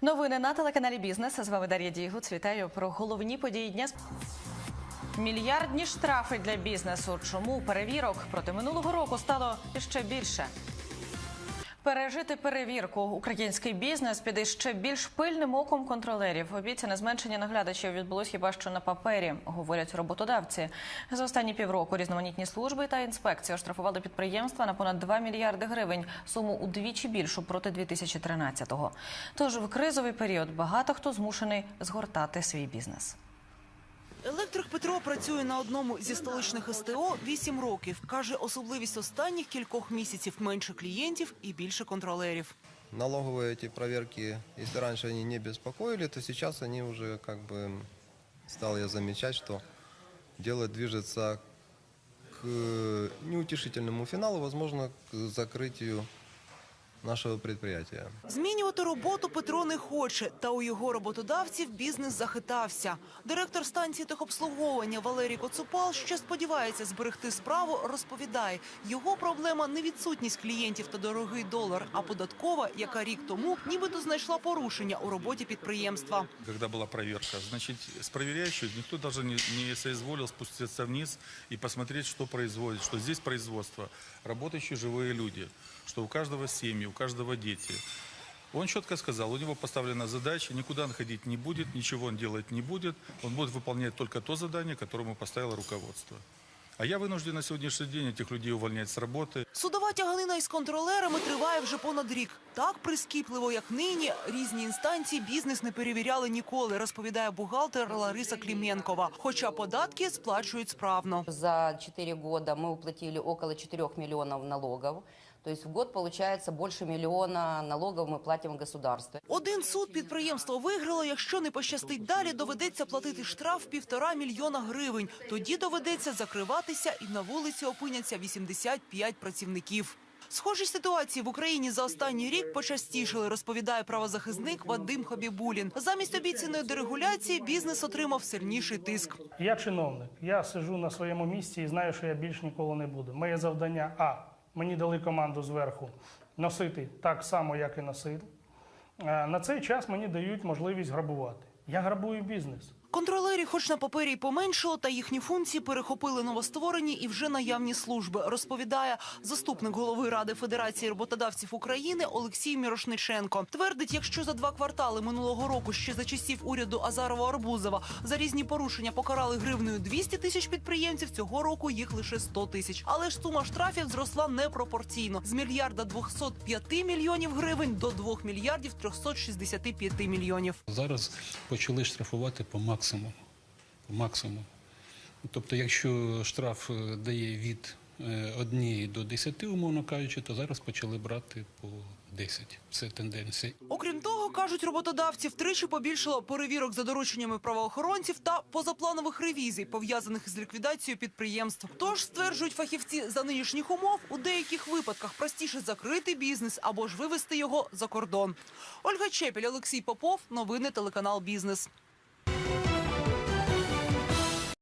Новини на телеканалі Бізнес. З вами Дар'я Дігуц. Вітаю про головні події дня. Мільярдні штрафи для бізнесу. Чому перевірок проти минулого року стало ще більше? Пережити перевірку український бізнес під ще більш пильним оком контролерів. Обіцяне зменшення наглядачів відбулось хіба що на папері, говорять роботодавці. За останні півроку різноманітні служби та інспекції оштрафували підприємства на понад 2 мільярди гривень, суму удвічі більшу проти 2013-го. Тож в кризовий період багато хто змушений згортати свій бізнес. Електрик Петро працює на одному зі столичних СТО 8 років. Каже, особливість останніх кількох місяців менше клієнтів і більше контролерів. Налоговые эти проверки, если раньше они не беспокоили, то сейчас они уже как бы стал я замечать, что дело движется к неутешительному финалу, возможно, к закрытию нашего предприятия. Змінювати роботу Петро не хоче, та у його роботодавців бізнес захитався. Директор станції техобслуговування Валерій Коцупал ще сподівається зберегти справу. Розповідає, його проблема не відсутність клієнтів та дорогий долар, а податкова, яка рік тому нібито знайшла порушення у роботі підприємства. Когда была проверка, значит, с проверяющих никто даже не, не спуститься вниз и посмотреть, что производит, что здесь производство, работающие живые люди, что у каждого семьи, у каждого дети. Он четко сказал, у него поставлена задача, никуда он ходить не будет, ничего он делать не будет, он будет выполнять только то задание, которое ему поставило руководство. А я вынужден на сегодняшний день этих людей увольнять с работы. Судова тяганина із контролерами триває вже понад рік. Так прискіпливо, як нині, різні інстанції бізнес не перевіряли ніколи, розповідає бухгалтер Лариса Кліменкова. Хоча податки сплачують справно. За 4 года мы уплатили около 4 миллионов налогов. То есть в год получается больше миллиона налогов мы платим в государство. Один суд підприємство виграло. Якщо не пощастить далі, доведеться платити штраф півтора мільйона гривень. Тоді доведеться закриватися і на вулиці опиняться 85 працівників. Схожі ситуації в Україні за останній рік почастішили, розповідає правозахисник Вадим Хабібулін. Замість обіцяної дерегуляції бізнес отримав сильніший тиск. Я чиновник. Я сижу на своєму місці і знаю, що я більш ніколи не буду. Моє завдання А. Мені дали команду зверху носити так само, як і носив. Е, На цей час мені дають можливість грабувати. Я грабую бізнес. Контролерів, хоч на папері й поменшало, та їхні функції перехопили новостворені і вже наявні служби, розповідає заступник голови Ради Федерації роботодавців України Олексій Мірошниченко. Твердить, якщо за два квартали минулого року ще за часів уряду Азарова Арбузова за різні порушення покарали гривнею 200 тисяч підприємців, цього року їх лише 100 тисяч. Але ж сума штрафів зросла непропорційно з мільярда 205 мільйонів гривень до 2 мільярдів 365 мільйонів. Зараз почали штрафувати по максимуму. По максимуму. Тобто, якщо штраф е, дає від 1 до 10, умовно кажучи, то зараз почали брати по 10. Це тенденція. Окрім того, кажуть роботодавці, втричі побільшало перевірок за дорученнями правоохоронців та позапланових ревізій, пов'язаних з ліквідацією підприємств. Тож стверджують фахівці за нинішніх умов, у деяких випадках простіше закрити бізнес або ж вивести його за кордон. Ольга Чепіль, Олексій Попов, новини телеканал Бізнес.